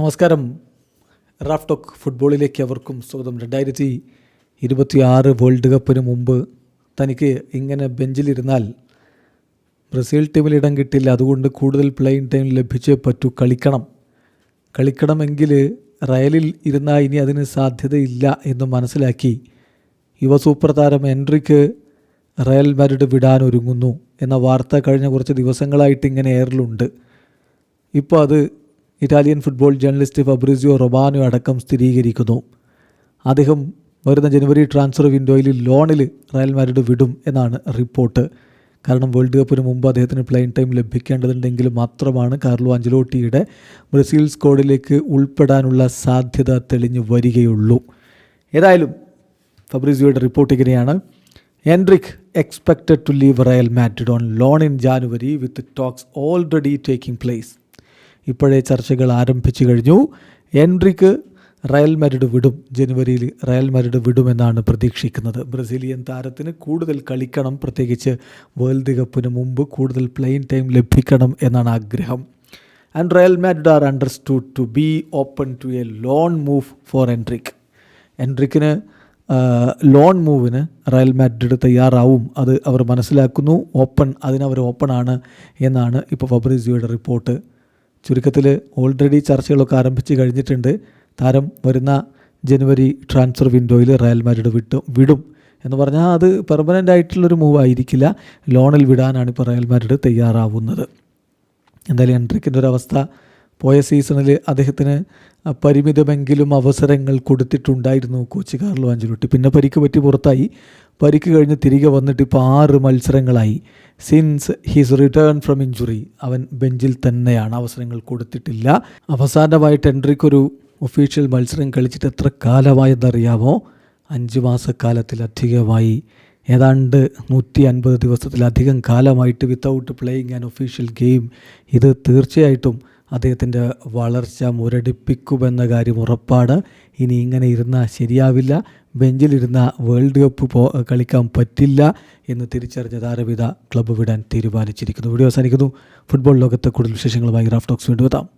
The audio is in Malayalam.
നമസ്കാരം. റാഫ് ടോക്ക് ഫുട്ബോളിലേക്ക് അവർക്കും സ്വാഗതം. രണ്ടായിരത്തി ഇരുപത്തി ആറ് വേൾഡ് കപ്പിന് മുമ്പ് തനിക്ക് ഇങ്ങനെ ബെഞ്ചിലിരുന്നാൽ ബ്രസീൽ ടീമിൽ ഇടം കിട്ടില്ല. അതുകൊണ്ട് കൂടുതൽ പ്ലേയിങ് ടൈം ലഭിച്ചേ പറ്റൂ. കളിക്കണം. കളിക്കണമെങ്കിൽ റയലിൽ ഇരുന്നാൽ ഇനി അതിന് സാധ്യതയില്ല എന്ന് മനസ്സിലാക്കി യുവ സൂപ്പർ താരം എൻട്രിക്ക് റയൽ മാരിഡ് വിടാൻ ഒരുങ്ങുന്നു എന്ന വാർത്ത കഴിഞ്ഞ കുറച്ച് ദിവസങ്ങളായിട്ട് ഇങ്ങനെ എയറിലുണ്ട് ഇപ്പോൾ അത് Italian football journalist Fabrizio Romano അടക്കം സ്ഥിരീകരിക്കുന്നു. അദ്ദേഹം വരുന്ന ജനുവരി ട്രാൻസ്ഫർ വിൻഡോയിൽ ലോണിൽ റയൽ മാരിഡ് വിടും എന്നാണ് റിപ്പോർട്ട്. കാരണം വേൾഡ് കപ്പിന് മുമ്പ് അദ്ദേഹത്തിന് പ്ലെയിൻ ടൈം ലഭിക്കേണ്ടതുണ്ടെങ്കിൽ മാത്രമാണ് കാർലോ അഞ്ചലോട്ടിയുടെ ബ്രസീൽ സ്ക്വാഡിലേക്ക് ഉൾപ്പെടാനുള്ള സാധ്യത തെളിഞ്ഞു വരികയുള്ളൂ. ഏതായാലും ഫബ്രിസിയോയുടെ റിപ്പോർട്ട് ഇങ്ങനെയാണ്. Endrick expected to leave Real Madrid on loan in January with talks already taking place ഇപ്പോഴേ ചർച്ചകൾ ആരംഭിച്ചു കഴിഞ്ഞു. എൻട്രിക്ക് റയൽ മരട് വിടും. ജനുവരിയിൽ റയൽ മരട് വിടുമെന്നാണ് പ്രതീക്ഷിക്കുന്നത്. ബ്രസീലിയൻ താരത്തിന് കൂടുതൽ കളിക്കണം. പ്രത്യേകിച്ച് വേൾഡ് കപ്പിന് മുമ്പ് കൂടുതൽ പ്ലെയിൻ ടൈം ലഭിക്കണം എന്നാണ് ആഗ്രഹം. And Real Madrid are understood to be open to a loan move for Endrick. എൻട്രിക്കിന് loan മൂവിന് റയൽ മാഡ്രിഡ് തയ്യാറാവും. അത് അവർ മനസ്സിലാക്കുന്നു. ഓപ്പൺ അതിനവർ ഓപ്പൺ ആണ് എന്നാണ് ഇപ്പോൾ ഫബ്രിസിയോയുടെ റിപ്പോർട്ട് ചുരുക്കത്തിൽ ഓൾറെഡി ചർച്ചകളൊക്കെ ആരംഭിച്ച് കഴിഞ്ഞിട്ടുണ്ട്. താരം വരുന്ന ജനുവരി ട്രാൻസ്ഫർ വിൻഡോയിൽ റയൽ മാഡ്രിഡ് വിട്ടും വിടും എന്ന് പറഞ്ഞാൽ അത് പെർമനന്റ് ആയിട്ടുള്ളൊരു മൂവ് ആയിരിക്കില്ല. ലോണിൽ വിടാനാണ് ഇപ്പോൾ റയൽ മാഡ്രിഡ് തയ്യാറാവുന്നത്. എന്തായാലും എൻട്രിക്കിന്റെ ഒരു അവസ്ഥ പോയ സീസണിൽ അദ്ദേഹത്തിന് പരിമിതമെങ്കിലും അവസരങ്ങൾ കൊടുത്തിട്ടുണ്ടായിരുന്നു കോച്ച് കാർലോ അഞ്ചുരുട്ടി പിന്നെ പരിക്ക് പറ്റി പുറത്തായി. പരിക്ക് കഴിഞ്ഞ് തിരികെ വന്നിട്ട് ഇപ്പോൾ ആറ് മത്സരങ്ങളായി. Since his return from injury അവൻ ബെഞ്ചിൽ തന്നെയാണ്. അവസരങ്ങൾ കൊടുത്തിട്ടില്ല. അവസാനമായിട്ട് എൻട്രിക്കൊരു ഒഫീഷ്യൽ മത്സരം കളിച്ചിട്ട് എത്ര കാലമായെന്നറിയാമോ? അഞ്ച് മാസക്കാലത്തിലധികമായി. ഏതാണ്ട് നൂറ്റി അൻപത് ദിവസത്തിലധികം കാലമായിട്ട് without playing an official game ഇത് തീർച്ചയായിട്ടും അദ്ദേഹത്തിന്റെ വളർച്ച മുരടിപ്പിക്കുമെന്ന കാര്യം ഉറപ്പാണ്. ഇനി ഇങ്ങനെ ഇരുന്നാൽ ശരിയാവില്ല. ബെഞ്ചിലിരുന്ന വേൾഡ് കപ്പ് പോ കളിക്കാൻ പറ്റില്ല എന്ന് തിരിച്ചറിഞ്ഞ താരവിധ ക്ലബ്ബ് വിടാൻ തീരുമാനിച്ചിരിക്കുന്നു. വീഡിയോ അവസാനിക്കുന്നു. ഫുട്ബോൾ ലോകത്തെ കൂടുതൽ വിശേഷങ്ങളുമായി റാഫ്റ്റോക്സ് വീണ്ടും എത്താം.